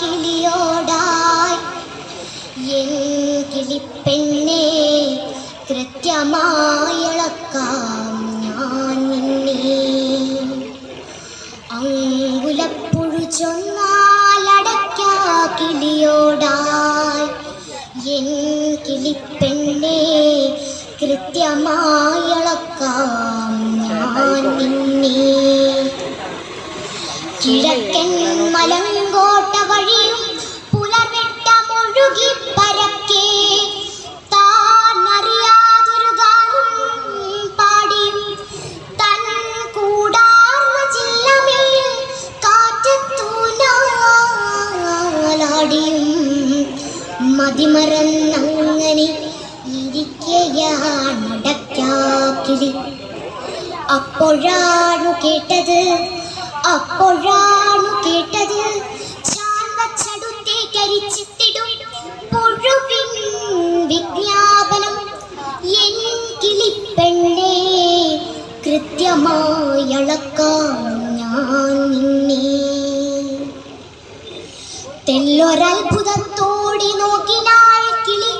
കിളിയോടായി കിളിപ്പെണ്ണെ കൃത്യമായളക്കാം ഞാൻ നിന്നെ. അങ്കുലപ്പുഴു ചൊന്നാലടക്കാ കിളിയോടായി എൻ കൃത്യമായളക്കാം മതിമറന്നങ്ങനെ ഇരിക്കയാണടക്കാക്കിളി അപ്പോഴാണു കേട്ടത് അപ്പോഴാണു കേട്ടത്. ഞാൻ നിന്നെ. തെല്ലൊരത്ഭുതത്തോടി നോക്കിനാൾ കിളി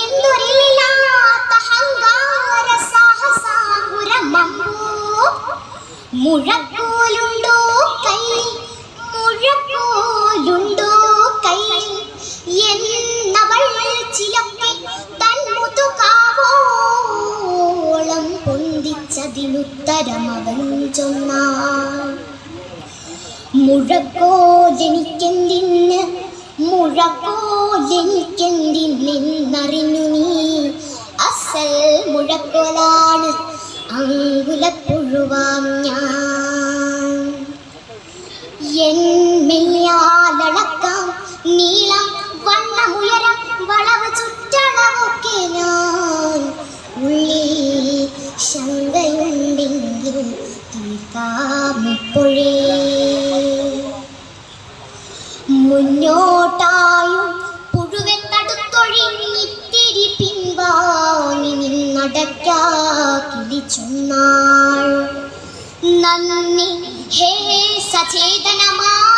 എന്നൊരില്ലാത്ത അഹങ്കാര സാഹസാകുരമമ്പോ മുഴക്കോലുണ്ടോ കൈ? മുഴക്കോലുണ്ടോ കൈ? എന്നവൾ ചിലപ്പി തൻ മുതുകാവോളം പൊന്തിച്ചതിനുത്തരമവൻ ചൊന്നാൾ മുഴക്കോലെനിക്കെന്തിന് മുഴക്കോലെനിക്കെന്തിനെന്നറിഞ്ഞു നീ? അസൽ മുഴക്കോലാണ് അങ്കുലപ്പുഴുവാം ഞാൻ. എന്മെയ്യാലളക്കാം നീളം വണ്ണമുയരം വളവ് ചുറ്റളവൊക്കെ ഞാൻ. ഉള്ളി ശങ്കയുണ്ടെങ്കിൽ മുന്നോട്ടായും പുഴുവൻ തടുത്തൊഴിഞ്ഞിത്തിരി പിൻവാങ്ങി നിന്നടക്കാ കിളിച്ചുന്നാൾ നന്ദി ഹേ സചേതനമാനദണ്ഡമേ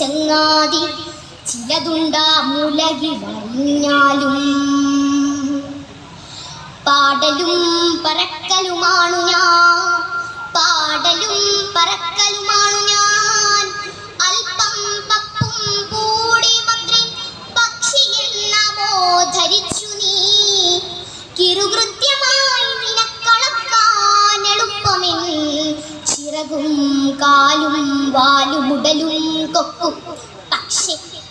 ചങ്ങാതി. ചിലതുണ്ടാ മുലകിലറിഞ്ഞാലും പാടലും പറക്കലുമാണു ഞാൻ. പാടലും പറക്കലുമാണു ഞാൻ. അല്പം പപ്പും കൂടി മന്ത്രി പക്ഷി എന്നമോ ധരിച്ചു നീ. കിറുകൃത്യമായി നിനക്കളക്കാൻ എളുപ്പമെൻ. ചിറകും കാലും വാലുമുടലും കൊക്കും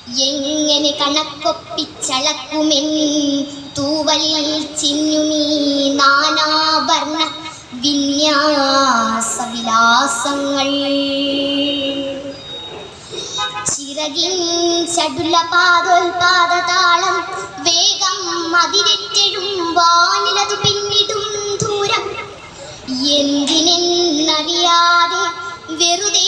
എങ്ങനെ കണക്കൊപ്പിച്ചളക്കുമെൻ? തൂവലിൽ ചിന്നുമീ വിന്യാസ വിലാസങ്ങൾ ചിറകിൻ ചടുല പാദോൽപാദതാളം വേഗം അതിരെറ്റെഴും വാനിലതു പിന്നിടും ദൂരം എന്തിനെന്നറിയാതെ വെറുതെ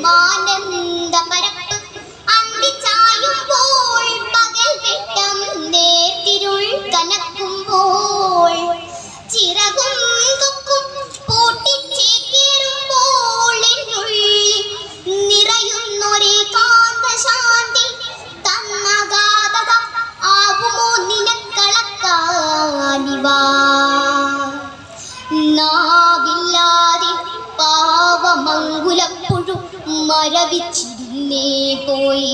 തിരത്തല്ലും മരവിച്ചിരുന്നേ പോയി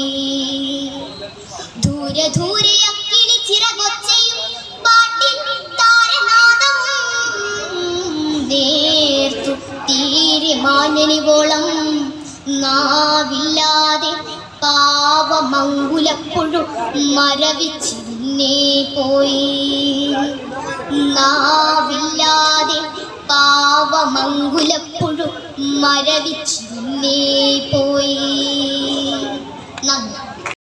ദൂരെ ദൂരെ അക്കിളി ചിറകൊച്ചയും പാട്ടിൻ താരനാദവും നേർത്തു തീരെ മാനനിവോളം നാവില്ലാതെ പാവമങ്കുലപ്പുഴു മരവിച്ചിരുന്നേ പോയി നാവില്ലാതെ പാവമങ്കുലപ്പുഴു മരവിച്ചിരുന്നേ പോയി നന്ദി